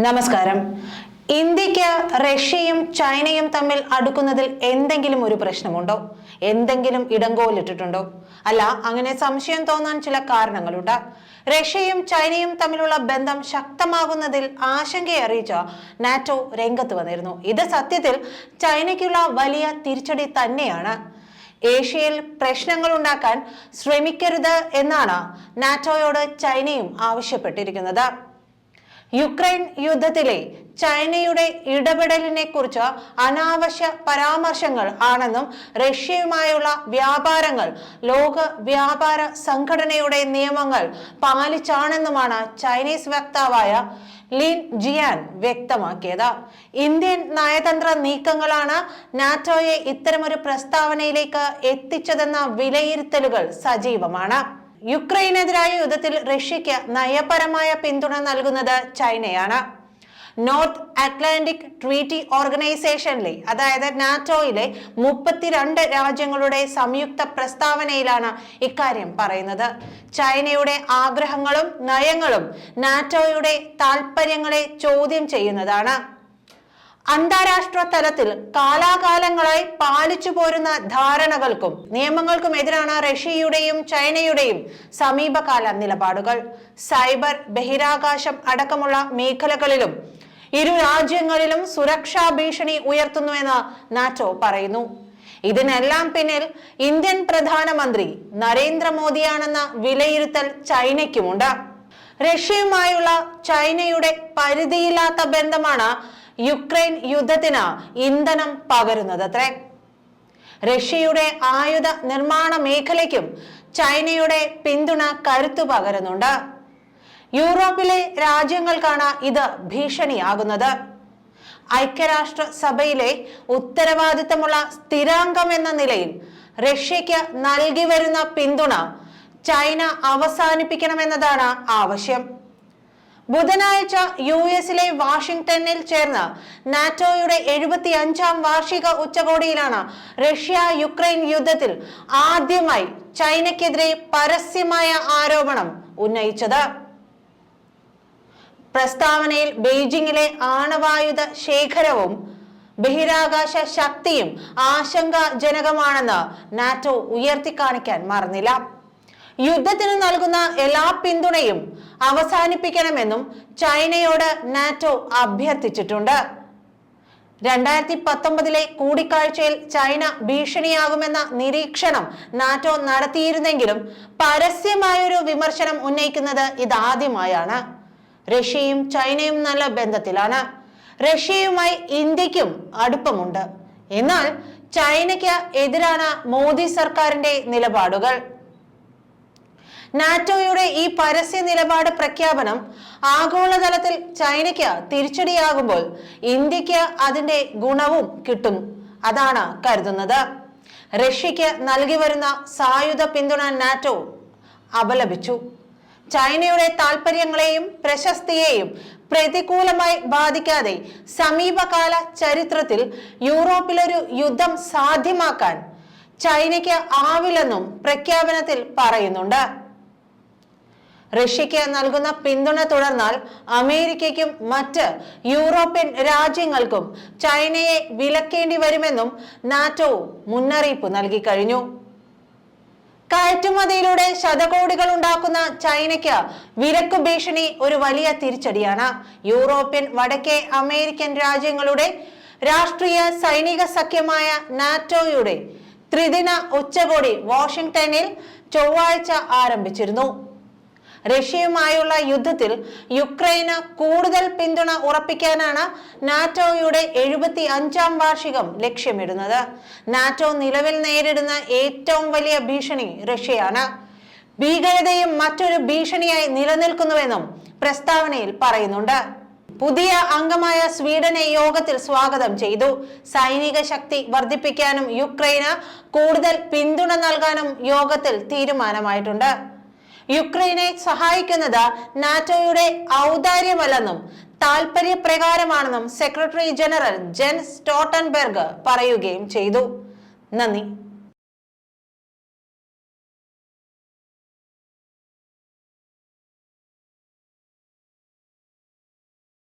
നമസ്കാരം. ഇന്ത്യയ്ക്ക് റഷ്യയും ചൈനയും തമ്മിൽ അടുക്കുന്നതിൽ എന്തെങ്കിലും ഒരു പ്രശ്നമുണ്ടോ? എന്തെങ്കിലും ഇടങ്കോലിട്ടിട്ടുണ്ടോ? അല്ല അങ്ങനെ സംശയം തോന്നാൻ ചില കാരണങ്ങളുണ്ട്. റഷ്യയും ചൈനയും തമ്മിലുള്ള ബന്ധം ശക്തമാകുന്നതിൽ ആശങ്കയറിയിച്ച നാറ്റോ രംഗത്ത് വന്നിരുന്നു. ഇത് സത്യത്തിൽ ചൈനയ്ക്കുള്ള വലിയ തിരിച്ചടി തന്നെയാണ്. ഏഷ്യയിൽ പ്രശ്നങ്ങൾ ഉണ്ടാക്കാൻ ശ്രമിക്കരുത് എന്നാണ് നാറ്റോയോട് ചൈനയും ആവശ്യപ്പെട്ടിരിക്കുന്നത്. യുക്രൈൻ യുദ്ധത്തിലെ ചൈനയുടെ ഇടപെടലിനെ കുറിച്ച് അനാവശ്യ പരാമർശങ്ങൾ ആണെന്നും റഷ്യയുമായുള്ള വ്യാപാരങ്ങൾ ലോക വ്യാപാര സംഘടനയുടെ നിയമങ്ങൾ പാലിച്ചാണെന്നുമാണ് ചൈനീസ് വക്താവായ ലിൻ ജിയാൻ വ്യക്തമാക്കിയത്. ഇന്ത്യൻ നയതന്ത്ര നീക്കങ്ങളാണ് നാറ്റോയെ ഇത്തരമൊരു പ്രസ്താവനയിലേക്ക് എത്തിച്ചതെന്ന വിലയിരുത്തലുകൾ സജീവമാണ്. യുക്രൈനെതിരായ യുദ്ധത്തിൽ റഷ്യയ്ക്ക് നയപരമായ പിന്തുണ നൽകുന്നത് ചൈനയാണ്. നോർത്ത് അറ്റ്ലാന്റിക് ട്രീറ്റി ഓർഗനൈസേഷനിലെ അതായത് നാറ്റോയിലെ മുപ്പത്തിരണ്ട് രാജ്യങ്ങളുടെ സംയുക്ത പ്രസ്താവനയിലാണ് ഇക്കാര്യം പറയുന്നത്. ചൈനയുടെ ആഗ്രഹങ്ങളും നയങ്ങളും നാറ്റോയുടെ താൽപ്പര്യങ്ങളെ ചോദ്യം ചെയ്യുന്നതാണ്. അന്താരാഷ്ട്ര തലത്തിൽ കാലാകാലങ്ങളായി പാലിച്ചു പോരുന്ന ധാരണകൾക്കും നിയമങ്ങൾക്കും എതിരാണ് റഷ്യയുടെയും ചൈനയുടെയും സമീപകാല നിലപാടുകൾ. സൈബർ ബഹിരാകാശം അടക്കമുള്ള മേഖലകളിലും ഇരു രാജ്യങ്ങളിലും സുരക്ഷാ ഭീഷണി ഉയർത്തുന്നുവെന്ന് നാറ്റോ പറയുന്നു. ഇതിനെല്ലാം പിന്നിൽ ഇന്ത്യൻ പ്രധാനമന്ത്രി നരേന്ദ്രമോദിയാണെന്ന വിലയിരുത്തൽ ചൈനയ്ക്കുമുണ്ട്. റഷ്യയുമായുള്ള ചൈനയുടെ പരിധിയില്ലാത്ത ബന്ധമാണ് യുക്രൈൻ യുദ്ധത്തിന് ഇന്ധനം പകരുന്നത് അത്രേ. റഷ്യയുടെ ആയുധ നിർമ്മാണ മേഖലയ്ക്കും ചൈനയുടെ പിന്തുണ കരുത്തു പകരുന്നുണ്ട്. യൂറോപ്പിലെ രാജ്യങ്ങൾക്കാണ് ഇത് ഭീഷണിയാകുന്നത്. ഐക്യരാഷ്ട്ര സഭയിലെ ഉത്തരവാദിത്തമുള്ള സ്ഥിരാംഗം എന്ന നിലയിൽ റഷ്യയ്ക്ക് നൽകി വരുന്ന പിന്തുണ ചൈന അവസാനിപ്പിക്കണമെന്നതാണ് ആവശ്യം. ബുധനാഴ്ച യു എസിലെ വാഷിംഗ്ടണിൽ ചേർന്ന നാറ്റോയുടെ എഴുപത്തി അഞ്ചാം വാർഷിക ഉച്ചകോടിയിലാണ് റഷ്യ യുക്രൈൻ യുദ്ധത്തിൽ ആദ്യമായി ചൈനയ്ക്കെതിരെ പരസ്യമായ ആരോപണം ഉന്നയിച്ചത്. പ്രസ്താവനയിൽ ബെയ്ജിംഗിലെ ആണവായുധ ശേഖരവും ബഹിരാകാശ ശക്തിയും ആശങ്കാജനകമാണെന്ന് നാറ്റോ ഉയർത്തിക്കാണിക്കാൻ മറന്നില്ല. യുദ്ധത്തിന് നൽകുന്ന എല്ലാ പിന്തുണയും അവസാനിപ്പിക്കണമെന്നും ചൈനയോട് നാറ്റോ അഭ്യർത്ഥിച്ചിട്ടുണ്ട്. രണ്ടായിരത്തി പത്തൊമ്പതിലെ കൂടിക്കാഴ്ചയിൽ ചൈന ഭീഷണിയാകുമെന്ന നിരീക്ഷണം നാറ്റോ നടത്തിയിരുന്നെങ്കിലും പരസ്യമായൊരു വിമർശനം ഉന്നയിക്കുന്നത് ഇതാദ്യമായാണ്. റഷ്യയും ചൈനയും നല്ല ബന്ധത്തിലാണ്. റഷ്യയുമായി ഇന്ത്യക്കും അടുപ്പമുണ്ട്. എന്നാൽ ചൈനയ്ക്ക് എതിരാണ് മോദി സർക്കാരിന്റെ നിലപാടുകൾ. നാറ്റോയുടെ ഈ പരസ്യ നിലപാട് പ്രഖ്യാപനം ആഗോളതലത്തിൽ ചൈനയ്ക്ക് തിരിച്ചടിയാകുമ്പോൾ ഇന്ത്യയ്ക്ക് അതിന്റെ ഗുണവും കിട്ടും അതാണ് കരുതുന്നത്. റഷ്യയ്ക്ക് നൽകി വരുന്ന സായുധ പിന്തുണ നാറ്റോ അപലപിച്ചു. ചൈനയുടെ താൽപര്യങ്ങളെയും പ്രശസ്തിയെയും പ്രതികൂലമായി ബാധിക്കാതെ സമീപകാല ചരിത്രത്തിൽ യൂറോപ്പിലൊരു യുദ്ധം സാധ്യമാക്കാൻ ചൈനയ്ക്ക് ആവില്ലെന്നും പ്രഖ്യാപനത്തിൽ പറയുന്നുണ്ട്. റഷ്യയ്ക്ക് നൽകുന്ന പിന്തുണ തുടർന്നാൽ അമേരിക്കയ്ക്കും മറ്റ് യൂറോപ്യൻ രാജ്യങ്ങൾക്കും ചൈനയെ വിലക്കേണ്ടി വരുമെന്നും നാറ്റോ മുന്നറിയിപ്പ് നൽകി കഴിഞ്ഞു. കയറ്റുമതിയിലൂടെ ശതകോടികൾ ഉണ്ടാക്കുന്ന ചൈനയ്ക്ക് വിലക്കു ഭീഷണി ഒരു വലിയ തിരിച്ചടിയാണ്. യൂറോപ്യൻ വടക്കേ അമേരിക്കൻ രാജ്യങ്ങളുടെ രാഷ്ട്രീയ സൈനിക സഖ്യമായ നാറ്റോയുടെ ത്രിദിന ഉച്ചകോടി വാഷിംഗ്ടണിൽ ചൊവ്വാഴ്ച ആരംഭിച്ചിരുന്നു. റഷ്യയുമായുള്ള യുദ്ധത്തിൽ യുക്രൈന് കൂടുതൽ പിന്തുണ ഉറപ്പിക്കാനാണ് നാറ്റോയുടെ എഴുപത്തി അഞ്ചാം വാർഷികം ലക്ഷ്യമിടുന്നത്. നാറ്റോ നിലവിൽ നേരിടുന്ന ഏറ്റവും വലിയ ഭീഷണി റഷ്യയാണ്. ഭീകരതയും മറ്റൊരു ഭീഷണിയായി നിലനിൽക്കുന്നുവെന്നും പ്രസ്താവനയിൽ പറയുന്നുണ്ട്. പുതിയ അംഗമായ സ്വീഡനെ യോഗത്തിൽ സ്വാഗതം ചെയ്തു. സൈനിക ശക്തി വർദ്ധിപ്പിക്കാനും യുക്രൈന് കൂടുതൽ പിന്തുണ നൽകാനും യോഗത്തിൽ തീരുമാനമായിട്ടുണ്ട്. യുക്രൈനെ സഹായിക്കുന്നത് നാറ്റോയുടെ ഔദാര്യമല്ലെന്നും താൽപര്യപ്രകാരമാണെന്നും സെക്രട്ടറി ജനറൽ ജെൻ സ്റ്റോട്ടൻബെർഗ് പറയുകയും ചെയ്തു. നന്ദി.